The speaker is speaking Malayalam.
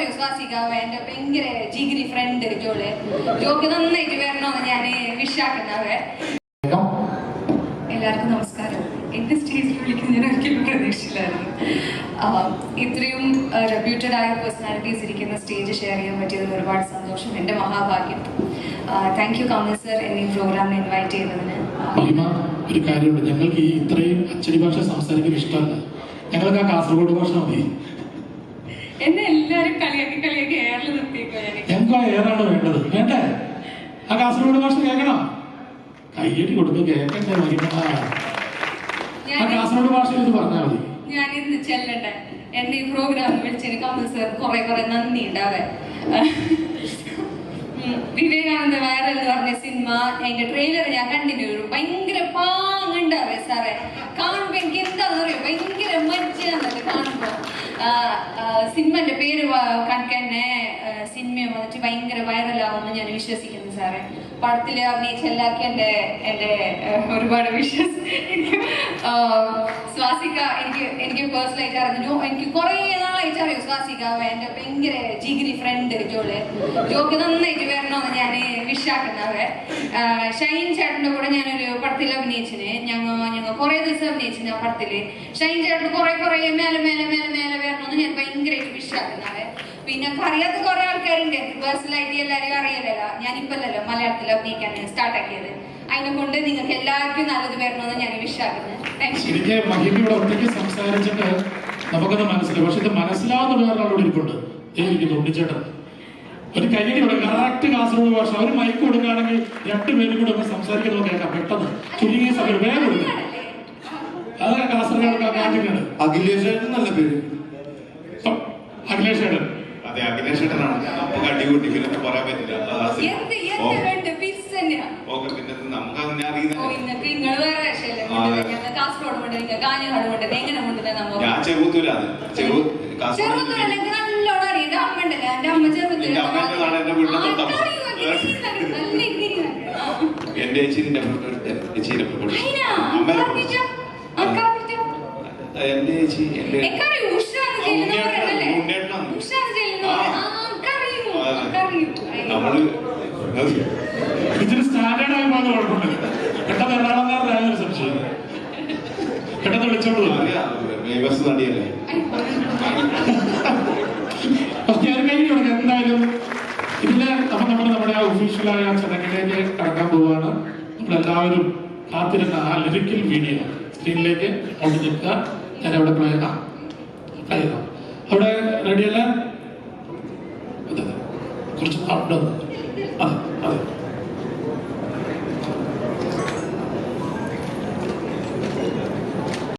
അറിയോ സ്വാസികാവ് എന്റെ ഭയങ്കര ജിഗിരി ഫ്രണ്ട് ജോൾ. ജോക്ക് നന്നായിട്ട് വരണമെന്ന് ഞാൻ വിഷാക്കുന്നവേ എല്ലാവർക്കും നമസ്കാരം. എന്റെ സ്റ്റേജിൽ വിളിക്കുന്ന ഞാൻ ഒരിക്കലും പ്രതീക്ഷയിലായിരുന്നു ഇത്രയും റെപ്യൂട്ടഡ് ആയ പേഴ്സണാലിറ്റീസ് ഇരിക്കുന്ന സ്റ്റേജ് ഷെയർ ചെയ്യാൻ പറ്റിയതിൽ ഒരുപാട് സന്തോഷം. എന്റെ മഹാഭാഗ്യം. താങ്ക് യു കമൽ സർ എന്നീ പ്രോഗ്രാമിന് ഇൻവൈറ്റ് ചെയ്തതിന്. ഒരു കാര്യമുണ്ട്. ഞങ്ങൾക്ക് ഈ ഇത്രയും അച്ചടി ഭാഷ സംസാരിക്കാൻ ഇഷ്ടമല്ല. ഞങ്ങൾക്ക് ആ കാസർഗോഡ് ഭാഷ മതി. എന്നെ എല്ലാരും കളിയാക്കി കളിയാക്കി എയറിൽ നിർത്തിയേക്കോ ഏതാണ് വേണ്ടത്? വേണ്ടേ? ആ കാസർഗോഡ് ഭാഷ കേൾക്കണം? കയ്യടി കൊടുത്ത് കേൾക്കട്ടെ ആ കാസർഗോഡ് ഭാഷയിൽ ഇത് പറഞ്ഞാൽ മതി. ഞാൻ ഇന്ന് ചെല്ലട്ടെ. എന്റെ ഈ പ്രോഗ്രാം വിളിച്ചതിന് കമൽ സർ കുറെ കുറെ നന്ദി ഉണ്ടാവേ. വിവേകാനന്ദ വൈറൽ എന്ന് പറഞ്ഞ സിനിമ അതിന്റെ ട്രെയിലർ ഞാൻ കണ്ടിന്യൂ ഭയങ്കര പാങ്ങുണ്ടാവേ സാറേ കാണുമ്പോ എനിക്ക് എന്താന്ന് അറിയോ ഭയങ്കര മജ്ജാന്നൊക്കെ കാണുമ്പോ സിനിമന്റെ പേര് കണക്കന്നെ സിനിമ വന്നിട്ട് ഭയങ്കര വൈറലാവുമെന്ന് ഞാൻ വിശ്വസിക്കുന്നു സാറേ. പടത്തിൽ അഭിനയിച്ച എല്ലാവർക്കും എന്റെ ആ, ഒരുപാട് വിശ്വസ് എനിക്ക് സ്വാസിക എനിക്ക് എനിക്ക് പേഴ്സണലായിട്ട് അറിഞ്ഞു. എനിക്ക് കുറെ നാളായിട്ട് അറിയും സ്വാസിക എന്റെ ഭയങ്കര ജിഗിരി ഫ്രണ്ട് ജോൾ. ജോക്ക് നന്നായിട്ട് വരണമെന്ന് ഞാൻ വിഷാക്കുന്നത് ഷൈൻ ചേട്ടന്റെ കൂടെ ഞാനൊരു പടത്തിൽ അഭിനയിച്ചിന്. ഞങ്ങൾ ഞങ്ങൾ കുറെ ദിവസം അഭിനയിച്ചിന് ആ പടത്തിൽ. ഷൈൻ ചേട്ടൻ കുറെ കുറെ മേലെ മേലെ മേലെ മേലെ വരണമെന്ന് ഞാൻ ഭയങ്കരമായിട്ട് വിഷാക്കുന്നത് പിന്നെ അറിയാത്ത കുറെ ആൾക്കാരുണ്ട്. പേഴ്സണലായിട്ട് എല്ലാവരും അറിയില്ലല്ലോ. ഞാനിപ്പല്ലല്ലോ മലയാളത്തിൽ അഭിനയിക്കാൻ സ്റ്റാർട്ട് ആക്കിയത്. അതിനെ കൊണ്ട് നിങ്ങൾക്ക് എല്ലാവർക്കും നല്ലത് വരണമെന്ന് ഞാൻ വിശ്വാസിക്കുന്നു എനിക്ക് സംസാരിച്ചിട്ട് നമുക്കത് മനസ്സിലാവും പക്ഷെ ഇത് മനസ്സിലാവുന്ന വേറൊരാളോട് ഇരിപ്പുണ്ട്. എനിക്ക് തോന്നിച്ചേട്ടൻ ഒരു കയ്യടി കൊടുക്കുക കറക്റ്റ് കാസർഗോഡ് ഭാഷ. ഒരു മൈക്ക് കൊടുക്കുകയാണെങ്കിൽ രണ്ടുപേരും കൂടെ ഒന്ന് സംസാരിക്കുന്നത് കേൾക്കാം. പെട്ടെന്ന്. ചുരുങ്ങിയ സമയം. വേഗം കൊടുക്കുക അതൊക്കെ കാസർഗോഡ് കാറ്റിക്കാണ് അഖിലേഷ് നല്ല പേര്. അഖിലേഷ് ഏട്ടൻ അതെ അഖിലേഷ് ഏട്ടനാണ് നമുക്ക് പറയാൻ പറ്റില്ല. നമുക്ക് അറിയുന്നില്ല. ഞാൻ ചെറുത്തൂല അത്. ചെറു കാസർഗോഡ് അറിയാം എന്റെ അമ്മ ഉണ്ടല്ലോ എന്റെ ചേച്ചിന്റെ ചേച്ചിയുടെ? എന്റെ ചേച്ചി എന്റെ. നമ്മൾ ഇതിന് സ്റ്റാൻഡേർഡ് ആയി പോകുന്ന കുഴപ്പമില്ല. പെട്ടെന്ന് എറണാകുളം സംശയം. പെട്ടെന്ന് ബസ് നടിയല്ലേ? ഞാൻ കഴിഞ്ഞു എന്തായാലും ഇതിൽ നമ്മൾ നമ്മുടെ ആ ഒഫീഷ്യലായ ചടങ്ങിലേക്ക് കടക്കാൻ പോവുകയാണ് നമ്മളെല്ലാവരും കാത്തിരുന്ന ആ ലിറിക്കൽ വീഡിയോ സ്ക്രീനിലേക്ക് കൊണ്ട് നിൽക്കുക ഞാൻ അവിടെ പ്ലേ ആ. അവിടെ റെഡിയല്ല കുറച്ച് അവിടെ